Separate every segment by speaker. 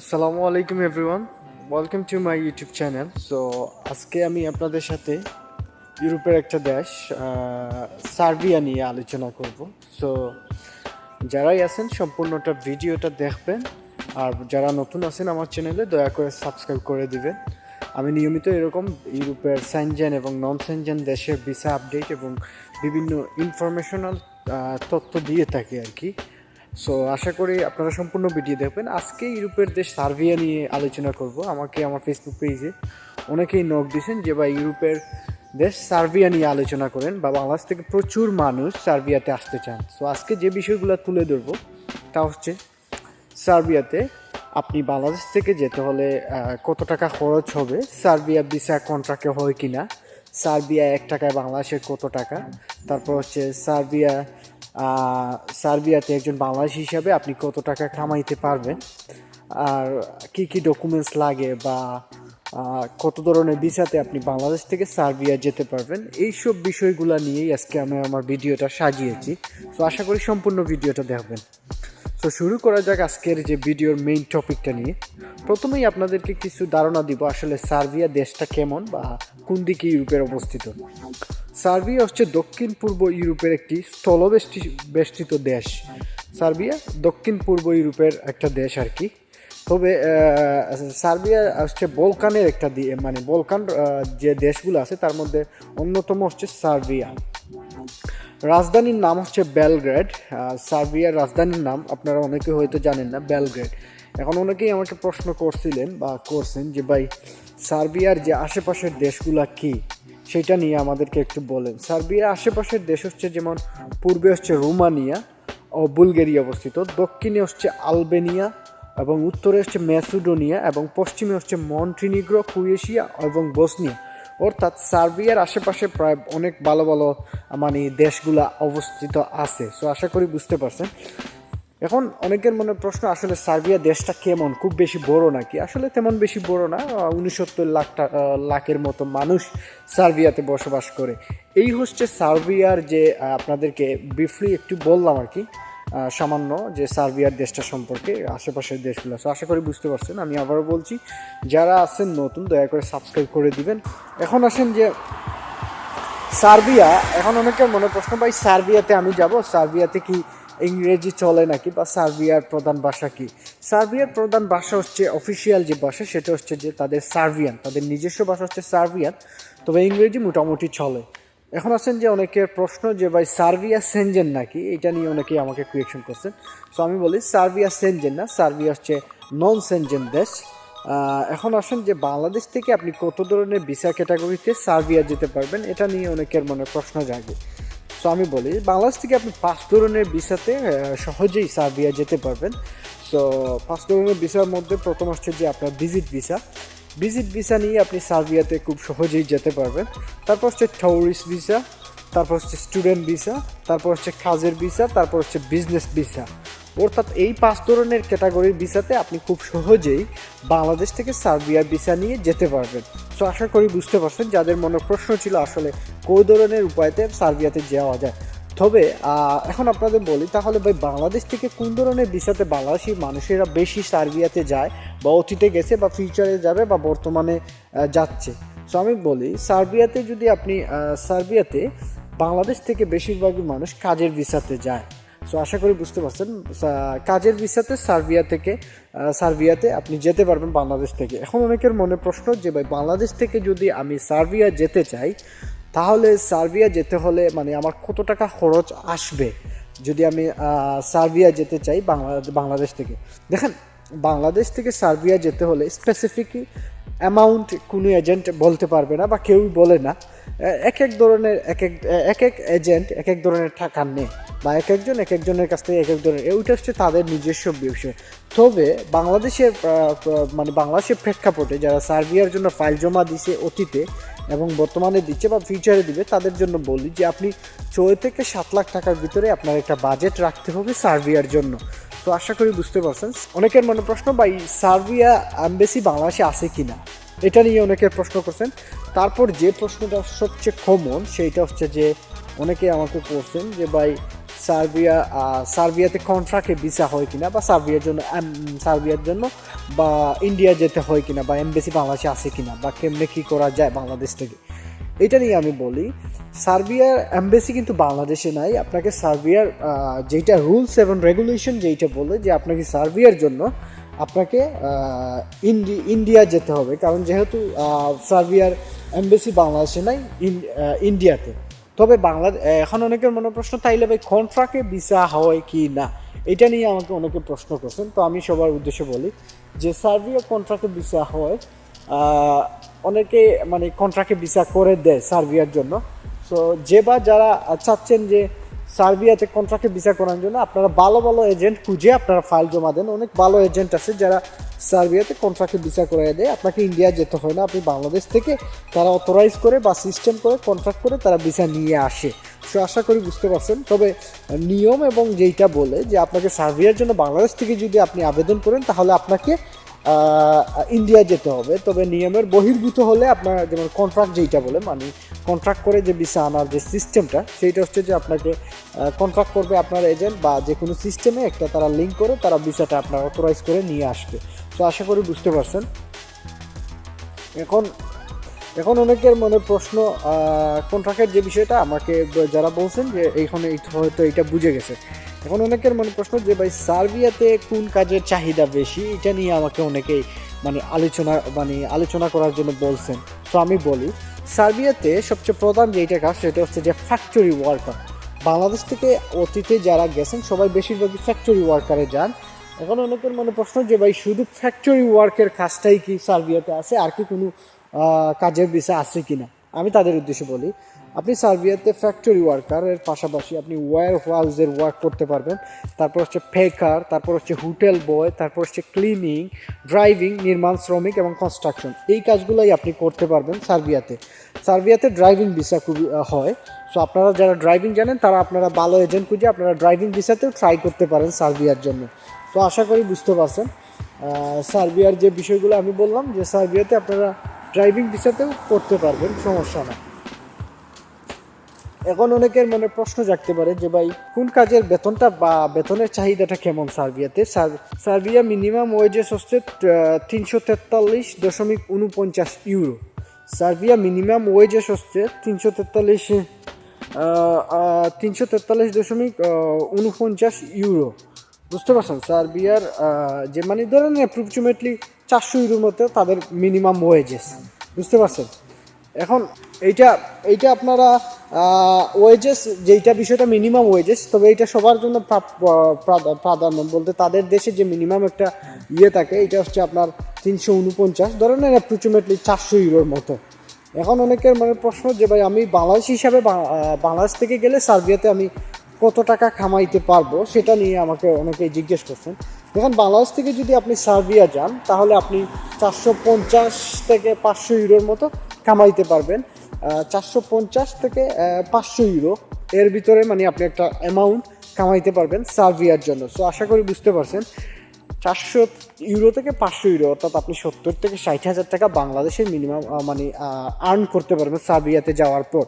Speaker 1: আসসালামু আলাইকুম everyone welcome to my YouTube channel so আজকে আমি আপনাদের সাথে ইউরোপের একটা দেশ সার্বিয়া নিয়ে আলোচনা করব। সো যারাই আছেন, সম্পূর্ণটা ভিডিওটা দেখবেন। আর যারা নতুন আছেন আমার চ্যানেলে দয়া করে সাবস্ক্রাইব করে দিবেন। আমি নিয়মিত এরকম ইউরোপের সেনজেন এবং নন সেনজেন দেশের ভিসা আপডেট এবং বিভিন্ন ইনফরমেশনাল তথ্য দিয়ে থাকি আর কি। সো আশা করি আপনারা সম্পূর্ণ ভিডিও দেখবেন। আজকে ইউরোপের দেশ সার্বিয়া নিয়ে আলোচনা করব। আমাকে আমার ফেসবুক পেজে অনেকেই নক দিয়েছেন যে বা ইউরোপের দেশ সার্বিয়া নিয়ে আলোচনা করেন। বা বাংলাদেশ থেকে প্রচুর মানুষ সার্বিয়াতে আসতে চান। সো আজকে যে বিষয়গুলো তুলে ধরবো, তা হচ্ছে সার্বিয়াতে আপনি বাংলাদেশ থেকে যেতে হলে কত টাকা খরচ হবে? সার্বিয়া ভিসা কন্ট্রাক্টে হয় কি না সার্বিয়া এক টাকায় বাংলাদেশের কত টাকা? তারপর হচ্ছে সার্বিয়া সার্বিয়াতে একজন বাংলাদেশ হিসাবে আপনি কত টাকা কামাইতে পারবেন? আর কি কি ডকুমেন্টস লাগে বা কত ধরনের ভিসাতে আপনি বাংলাদেশ থেকে সার্বিয়া যেতে পারবেন? এইসব বিষয়গুলো নিয়েই আজকে আমি আমার ভিডিওটা সাজিয়েছি। তো আশা করি সম্পূর্ণ ভিডিওটা দেখবেন। তো শুরু করা যাক আজকের যে ভিডিওর মেইন টপিকটা নিয়ে। প্রথমেই আপনাদেরকে কিছু ধারণা দিব আসলে সার্বিয়া দেশটা কেমন বা কোন দিকে ইউরোপের অবস্থিত। সার্বিয়া হচ্ছে দক্ষিণ পূর্ব ইউরোপের একটি স্থলবেষ্টি বেষ্টিত দেশ। সার্বিয়া দক্ষিণ পূর্ব ইউরোপের একটা দেশ আর কি। তবে সার্বিয়া হচ্ছে বলকানের একটা মানে বলকান যে দেশগুলো আছে, তার মধ্যে অন্যতম হচ্ছে সার্বিয়া। রাজধানীর নাম হচ্ছে বেলগ্রেড। সার্বিয়ার রাজধানীর নাম আপনারা অনেকে হয়তো জানেন না, বেলগ্রেড। এখন অনেকেই আমাকে প্রশ্ন করছিলেন বা করছেন যে, ভাই, সার্বিয়ার যে আশেপাশের দেশগুলা কি? সেটা নিয়ে আমাদেরকে একটু বলেন। সার্বিয়ার আশেপাশের দেশ হচ্ছে যেমন পূর্বে হচ্ছে রোমানিয়া ও বুলগেরিয়া অবস্থিত। দক্ষিণে হচ্ছে আলবেনিয়া এবং উত্তরে হচ্ছে ম্যাসুডোনিয়া এবং পশ্চিমে হচ্ছে মন্টিনিগ্রো ক্রোয়েশিয়া এবং বসনিয়া। অর্থাৎ সার্বিয়ার আশেপাশে প্রায় অনেক ভালো ভালো মানে দেশগুলা অবস্থিত আছে। সো আশা করি বুঝতে পারছেন। এখন অনেকের মনে প্রশ্ন আসলে সার্বিয়া দেশটা কেমন? খুব বেশি বড় নাকি? আসলে তেমন বেশি বড় না। উনসত্তর লাখ লাখের মতো মানুষ সার্বিয়াতে বসবাস করে। এই হচ্ছে সার্বিয়ার যে আপনাদেরকে ব্রিফলি একটু বললাম আর কি সামান্য যে সার্বিয়ার দেশটা সম্পর্কে আশেপাশের দেশগুলো। So, আশা করি বুঝতে পারছেন আমি আবারও বলছি যারা আছেন নতুন দয়া করে সাবস্ক্রাইব করে দিবেন। এখন আসেন যে সার্বিয়া এখন অনেকের মনে প্রশ্ন ভাই সার্বিয়াতে আমি যাব? সার্বিয়াতে কি ইংরেজি চলে নাকি বা সার্বিয়ার প্রধান ভাষা কি? সার্বিয়ার প্রধান ভাষা হচ্ছে অফিসিয়াল যে ভাষা, সেটা হচ্ছে যে তাদের সার্বিয়ান, তাদের নিজস্ব ভাষা হচ্ছে সার্বিয়ান, তবে ইংরেজি মোটামুটি চলে। এখন আছেন যে অনেকের প্রশ্ন যে ভাই, সার্বিয়া সেনজেন নাকি? এটা নিয়ে অনেকেই আমাকে কোয়েকশন করছেন। সো আমি বলি, সার্বিয়া সেনজেন না, সার্বিয়া হচ্ছে নন সেনজেন দেশ এখন আসেন যে বাংলাদেশ থেকে আপনি কত ধরনের ভিসা ক্যাটাগরিতে সার্বিয়া যেতে পারবেন, এটা নিয়ে অনেকের মনে প্রশ্ন জাগে। সো আমি বলি, বাংলাদেশ থেকে আপনি পাঁচ ধরনের ভিসাতে সহজেই সার্বিয়া যেতে পারবেন। সো পাঁচ ধরনের ভিসার মধ্যে প্রথম হচ্ছে যে আপনার ভিজিট ভিসা ভিজিট ভিসা নিয়ে আপনি সার্বিয়াতে খুব সহজেই যেতে পারবেন। তারপর হচ্ছে ট্যুরিস্ট ভিসা তারপর হচ্ছে স্টুডেন্ট ভিসা তারপর হচ্ছে কাজের ভিসা তারপর হচ্ছে বিজনেস ভিসা অর্থাৎ এই পাঁচ ধরনের ক্যাটাগরির ভিসাতে আপনি খুব সহজেই বাংলাদেশ থেকে সার্বিয়ার ভিসা নিয়ে যেতে পারবেন। সো আশা করি বুঝতে পারছেন, যাদের মনে প্রশ্ন ছিল আসলে কোন ধরনের উপায়তে সার্বিয়াতে যাওয়া যায়। তবে এখন আপনাদের বলি, তাহলে ভাই বাংলাদেশ থেকে কোন ধরনের ভিসাতে বাংলাদেশি মানুষেরা বেশি সার্বিয়াতে যায় বা অতীতে গেছে বা ফিউচারে যাবে বা বর্তমানে যাচ্ছে? সো আমি বলি, সার্বিয়াতে যদি আপনি সার্বিয়াতে বাংলাদেশ থেকে বেশিরভাগই মানুষ কাজের ভিসাতে যায়। সো আশা করি বুঝতে পারছেন। কাজের ভিসাতে সার্বিয়া থেকে সার্বিয়াতে আপনি যেতে পারবেন বাংলাদেশ থেকে। এখন অনেকের মনে প্রশ্ন যে, ভাই, বাংলাদেশ থেকে যদি আমি সার্বিয়া যেতে চাই, তাহলে সার্বিয়া যেতে হলে মানে আমার কত টাকা খরচ আসবে যদি আমি সার্বিয়া যেতে চাই বাংলা, বাংলাদেশ থেকে? দেখেন, বাংলাদেশ থেকে সার্বিয়া যেতে হলে স্পেসিফিক অ্যামাউন্ট কোনো এজেন্ট বলতে পারবে না বা কেউই বলে না। এক এক ধরনের, এক এক এক এক এজেন্ট এক এক ধরনের টাকা নেয় বা এক একজন এক একজনের কাছ থেকে এক এক ধরনের এইটা হচ্ছে তাদের নিজস্ব বিষয়। তবে বাংলাদেশের মানে বাংলাদেশের প্রেক্ষাপটে যারা সার্বিয়ার জন্য ফাইল জমা দিছে অতীতে এবং বর্তমানে দিচ্ছে বা ফিউচারে দিবে, তাদের জন্য বলি যে আপনি ছয় থেকে সাত লাখ টাকার ভিতরে আপনার একটা বাজেট রাখতে হবে সার্বিয়ার জন্য। তো আশা করি বুঝতে পারছেন। অনেকের মনে প্রশ্ন, ভাই, সার্বিয়া অ্যাম্বাসি বাংলাদেশে আছে কিনা? এটা নিয়ে অনেকে প্রশ্ন করছেন। তারপর যে প্রশ্নটা সবচেয়ে কমন সেইটা হচ্ছে যে অনেকে আমাকে করছেন যে, ভাই, সার্বিয়া সার্বিয়াতে কন্ট্রাক্টে ভিসা হয় কিনা বা সার্বিয়ার জন্য সার্বিয়ার জন্য বা ইন্ডিয়া যেতে হয় কিনা বা এমবেসি বাংলাদেশে আছে কিনা বা কেমনে কী করা যায় বাংলাদেশ থেকে? এটা নিয়ে আমি বলি, সার্বিয়ার এমবেসি কিন্তু বাংলাদেশে নাই। আপনাকে সার্বিয়ার যেইটা রুলস এবং রেগুলেশন যেইটা বলে যে আপনাকে সার্বিয়ার জন্য আপনাকে ইন্ডি, ইন্ডিয়া যেতে হবে। কারণ যেহেতু সার্বিয়ার এমবেসি বাংলাদেশে নাই, ইন- ইন্ডিয়াতে। তবে বাংলাদেশ এখন অনেকের মনে প্রশ্ন, তাইলে ভাই কন্ট্রাক্টে ভিসা হয় কি না? এটা নিয়ে আমাকে অনেকে প্রশ্ন করছেন। তো আমি সবার উদ্দেশ্যে বলি যে, সার্বিয়া কন্ট্রাক্টে ভিসা হয় অনেকে মানে কন্ট্রাক্টে ভিসা করে দেয় সার্বিয়ার জন্য। সো যে বা যারা চাচ্ছেন যে সার্বিয়াতে কন্ট্রাক্টে ভিসা করার জন্য আপনারা ভালো ভালো এজেন্ট খুঁজে আপনারা ফাইল জমা দেন। অনেক ভালো এজেন্ট আছে যারা সার্বিয়াতে কন্ট্রাক্টে ভিসা করে দেয়। আপনাকে ইন্ডিয়া যেতে হয় না, আপনি বাংলাদেশ থেকে তারা অথরাইজ করে বা সিস্টেম করে কন্ট্রাক্ট করে তারা ভিসা নিয়ে আসে। সো আশা করি বুঝতে পারছেন। তবে নিয়ম এবং যেইটা বলে যে আপনাকে সার্বিয়ার জন্য বাংলাদেশ থেকে যদি আপনি আবেদন করেন, তাহলে আপনাকে ইন্ডিয়া যেতে হবে। তবে নিয়মের বহির্ভূত হলে আপনার যেমন কন্ট্রাক্ট যেইটা বলে মানে কন্ট্রাক্ট করে যে ভিসা আনার যে সিস্টেমটা সেইটা হচ্ছে যে আপনাকে কন্ট্রাক্ট করবে আপনার এজেন্ট বা যে কোনো সিস্টেমে একটা তারা লিঙ্ক করে তারা ভিসাটা আপনার অথরাইজ করে নিয়ে আসবে। তো আশা করি বুঝতে পারছেন। এখন এখন অনেকের মনে প্রশ্ন কন্ট্রাক্টের যে বিষয়টা আমাকে যারা বলছেন যে এইখানে এই- হয়তো এটা বুঝে গেছে। এখন অনেকের মনে প্রশ্ন যে ভাই, সার্বিয়াতে কোন কাজের চাহিদা বেশি? এটা নিয়ে আমাকে অনেকেই মানে আলোচনা মানে আলোচনা করার জন্য বলছেন। তো আমি বলি, সার্বিয়াতে সবচেয়ে প্রধান যেইটা কাজ, সেটা হচ্ছে যে ফ্যাক্টরি ওয়ার্কার বাংলাদেশ থেকে অতীতে যারা গেছেন, সবাই বেশিরভাগই ফ্যাক্টরি ওয়ার্কারে যান। এখন অনেকের মনে প্রশ্ন যে ভাই, শুধু ফ্যাক্টরি ওয়ার্কের কাজটাই কি সার্বিয়াতে আছে? আর কি কোনো কাজের বিষয় আছে কি না আমি তাদের উদ্দেশ্যে বলি আপনি সার্বিয়াতে ফ্যাক্টরি ওয়ার্কারের পাশাপাশি আপনি ওয়ার হাউসের ওয়ার্ক করতে পারবেন। তারপর হচ্ছে ফেকার তারপর হচ্ছে হোটেল বয় তারপর হচ্ছে ক্লিনিং ড্রাইভিং নির্মাণ, শ্রমিক এবং কনস্ট্রাকশন এই কাজগুলোই আপনি করতে পারবেন সার্বিয়াতে। সার্বিয়াতে ড্রাইভিং ভিসা খুবই হয়। সো আপনারা যারা ড্রাইভিং জানেন, তারা আপনারা ভালো এজেন্ট খুঁজে আপনারা ড্রাইভিং ভিসাতেও ট্রাই করতে পারেন সার্বিয়ার জন্য। তো, আশা করি বুঝতে পারছেন। সার্বিয়ার যে বিষয়গুলো আমি বললাম, যে সার্বিয়াতে আপনারা ড্রাইভিং ভিসাতেও করতে পারবেন, সমস্যা না এখন অনেকের মনে প্রশ্ন জাগতে পারে যে ভাই, কোন কাজের বেতনটা বা বেতনের চাহিদাটা কেমন সার্বিয়াতে? সার- সার্বিয়া মিনিমাম ওয়েজেস হচ্ছে তিনশো তেতাল্লিশ দশমিক উনপঞ্চাশ ইউরো। সার্বিয়া মিনিমাম ওয়েজেস হচ্ছে তিনশো তেতাল্লিশ তিনশো তেতাল্লিশ দশমিক উনপঞ্চাশ ইউরো। বুঝতে পারছেন? সার্বিয়ার যে মানে ধরেন অ্যাপ্রক্সিমেটলি চারশো ইউরোর মতো তাদের মিনিমাম ওয়েজেস। বুঝতে পারছেন? এখন এইটা এইটা আপনারা ওয়েজেস যেইটা বিষয়টা মিনিমাম ওয়েজেস তবে এটা সবার জন্য প্রাধান্য। বলতে তাদের দেশে যে মিনিমাম একটা ইয়ে থাকে এটা হচ্ছে আপনার তিনশো উনপঞ্চাশ। ধরনের অ্যাপ্রক্সিমেটলি চারশো ইউরোর মতো। এখন অনেকের মানে প্রশ্ন যে ভাই, আমি বাংলাদেশ হিসাবে বাংলাদেশ থেকে গেলে সার্বিয়াতে আমি কত টাকা কামাইতে পারব, সেটা নিয়ে আমাকে অনেকেই জিজ্ঞেস করছেন। দেখেন, বাংলাদেশ থেকে যদি আপনি সার্বিয়া যান, তাহলে আপনি চারশো পঞ্চাশ থেকে পাঁচশো ইউরোর মতো কামাইতে পারবেন। চারশো পঞ্চাশ থেকে পাঁচশো ইউরো এর ভিতরে মানে আপনি একটা অ্যামাউন্ট কামাইতে পারবেন সার্ভিয়ার জন্য। সো আশা করি বুঝতে পারছেন। চারশো ইউরো থেকে পাঁচশো ইউরো অর্থাৎ আপনি সত্তর থেকে ষাট হাজার টাকা বাংলাদেশের মিনিমাম মানে আর্ন করতে পারবেন সার্বিয়াতে যাওয়ার পর।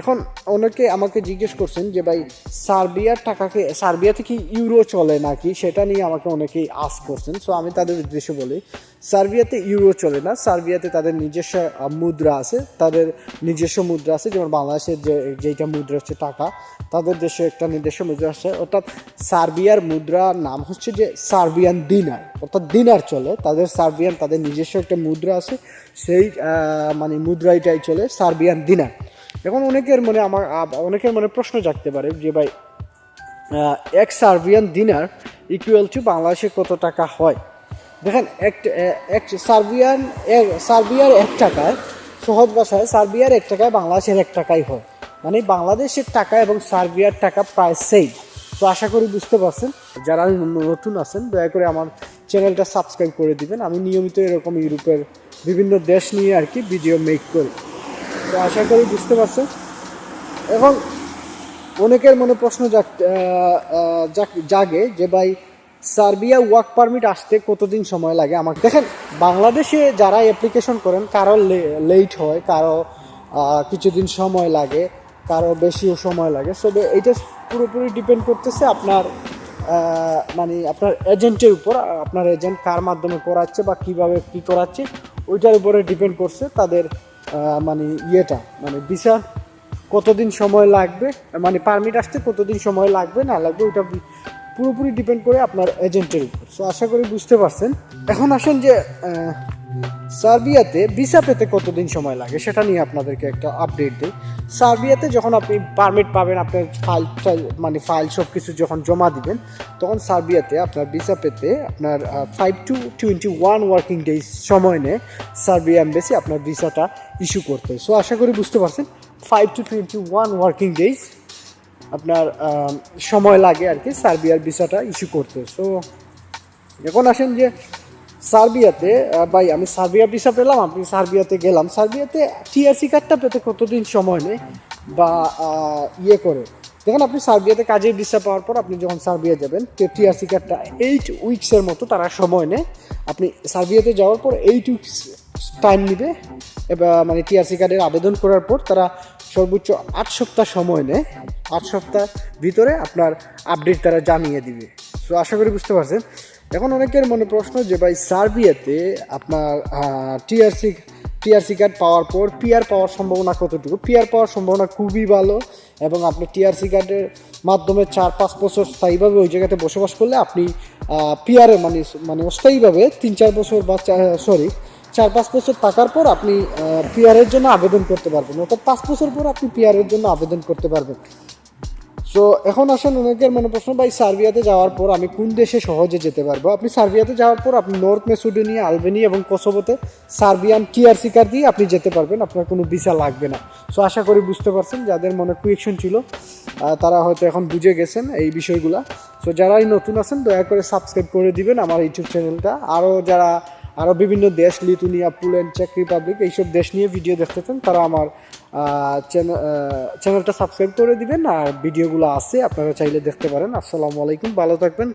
Speaker 1: এখন অনেকে আমাকে জিজ্ঞেস করছেন যে ভাই, সার্বিয়ার টাকাকে সার্বিয়াতে কি ইউরো চলে নাকি? সেটা নিয়ে আমাকে অনেকেই আস করছেন। সো আমি তাদের উদ্দেশ্যে বলি, সার্বিয়াতে ইউরো চলে না। সার্বিয়াতে তাদের নিজস্ব মুদ্রা আছে। তাদের নিজস্ব মুদ্রা আছে, যেমন বাংলাদেশের যে, যেইটা মুদ্রা হচ্ছে টাকা, তাদের দেশে একটা নিজস্ব মুদ্রা আছে। অর্থাৎ সার্বিয়ার মুদ্রার নাম হচ্ছে যে সার্বিয়ান দিনার। অর্থাৎ দিনার চলে। তাদের সার্বিয়ান, তাদের নিজস্ব একটা মুদ্রা আছে। সেই মানে মুদ্রাইটাই চলে সার্বিয়ান দিনার। এখন অনেকের মনে আমার অনেকের মনে প্রশ্ন জাগতে পারে যে ভাই এক সার্বিয়ান দিনার ইকুয়াল টু বাংলাদেশে কত টাকা হয়? দেখেন, এক এক সার্বিয়ান, এক সার্বিয়ার এক টাকায়, সহজ ভাষায় সার্বিয়ার এক টাকায় বাংলাদেশের এক টাকাই হয়। মানে বাংলাদেশের টাকা এবং সার্বিয়ার টাকা প্রায় সেই তো আশা করি বুঝতে পারছেন। যারা নতুন আছেন, দয়া করে আমার চ্যানেলটা সাবস্ক্রাইব করে দিবেন। আমি নিয়মিত এরকম ইউরোপের বিভিন্ন দেশ নিয়ে আর কি ভিডিও মেক করি। তো আশা করি বুঝতে পারছেন এখন অনেকের মনে প্রশ্ন জাগ- যে ভাই, সার্বিয়া ওয়ার্ক পারমিট আসতে কতদিন সময় লাগে? আমাকে দেখেন, বাংলাদেশে যারা অ্যাপ্লিকেশন করেন, কারও লেট হয়, কারও কিছুদিন সময় লাগে, কারও বেশিও সময় লাগে। তবে এটা পুরোপুরি ডিপেন্ড করতেছে আপনার মানে আপনার এজেন্টের উপর, আপনার এজেন্ট কার মাধ্যমে করাচ্ছে বা কীভাবে কি করাচ্ছে, ওইটার উপরে ডিপেন্ড করছে তাদের মানে ইয়েটা মানে ভিসা কতদিন সময় লাগবে মানে পারমিট আসতে কতদিন সময় লাগবে, না লাগবে ওটা পুরোপুরি ডিপেন্ড করে আপনার এজেন্টের উপর। সো আশা করি বুঝতে পারছেন। এখন আসেন যে সার্বিয়াতে ভিসা পেতে কতদিন সময় লাগে, সেটা নিয়ে আপনাদেরকে একটা আপডেট দিই। সার্বিয়াতে যখন আপনি পারমিট পাবেন, আপনার ফাইল ফাইল মানে ফাইল সব কিছু যখন জমা দিবেন, তখন সার্বিয়াতে আপনার ভিসা পেতে আপনার five to twenty one working days সময় নেয় সার্বিয়া এম্বাসি আপনার ভিসাটা ইস্যু করতে। সো আশা করি বুঝতে পারছেন five to twenty one working days আপনার সময় লাগে আর কি সার্বিয়ার ভিসাটা ইস্যু করতে। সো এখন আসেন যে সার্বিয়াতে ভাই, আমি সার্বিয়া ভিসা পেলাম আপনি সার্বিয়াতে গেলাম। সার্বিয়াতে টিআরসি কার্ডটা পেতে কতদিন সময় নেয় বা ইয়ে করে? দেখেন, আপনি সার্বিয়াতে কাজের ভিসা পাওয়ার পর আপনি যখন সার্বিয়া যাবেন টিআরসি কার্ডটা এইট উইকসের মতো তারা সময় নেয়। আপনি সার্বিয়াতে যাওয়ার পর এইট উইকস টাইম নেবে। এবার মানে টিআরসি কার্ডের আবেদন করার পর তারা সর্বোচ্চ আট সপ্তাহ সময় নেয়। আট সপ্তাহ ভিতরে আপনার আপডেট তারা জানিয়ে দিবে। সো আশা করি বুঝতে পারছেন। এখন অনেকের মনে প্রশ্ন যে ভাই, সার্বিয়াতে আপনার টিআরসি টিআরসি কার্ড পাওয়ার পর পিআর পাওয়ার সম্ভাবনা কতটুকু? পিআর পাওয়ার সম্ভাবনা খুবই ভালো এবং আপনি টিআরসি কার্ডের মাধ্যমে চার, পাঁচ বছর স্থায়ীভাবে ওই জায়গাতে বসবাস করলে আপনি পিআরে মানে মানে অস্থায়ীভাবে তিন, চার বছর বা সরি চার, পাঁচ বছর থাকার পর আপনি পিআরের জন্য আবেদন করতে পারবেন। অর্থাৎ পাঁচ বছর পর আপনি পিআরের জন্য আবেদন করতে পারবেন। সো এখন আসেন অনেকের মনে প্রশ্ন, ভাই, সার্বিয়াতে যাওয়ার পর আমি কোন দেশে সহজে যেতে পারব? আপনি সার্বিয়াতে যাওয়ার পর আপনি নর্থ মেসিডোনিয়া, আলবেনি এবং কোসোভোতে সার্বিয়ান টিআরসি কার্ড দিয়ে আপনি যেতে পারবেন। আপনার কোনো ভিসা লাগবে না। সো আশা করি বুঝতে পারছেন, যাদের মনে কুয়েকশন ছিল তারা হয়তো এখন বুঝে গেছেন এই বিষয়গুলা। সো যারাই নতুন আছেন, দয়া করে সাবস্ক্রাইব করে দিবেন আমার ইউটিউব চ্যানেলটা আরও যারা আরও বিভিন্ন দেশ, লিথুনিয়া, পুল্যান্ড, চেক রিপাবলিক এইসব দেশ নিয়ে ভিডিও দেখতে চান তারা আমার চ্যানেল চ্যানেলটা সাবস্ক্রাইব করে দিবেন আর ভিডিওগুলো আছে, আপনারা চাইলে দেখতে পারেন। আসসালামু আলাইকুম, ভালো থাকবেন।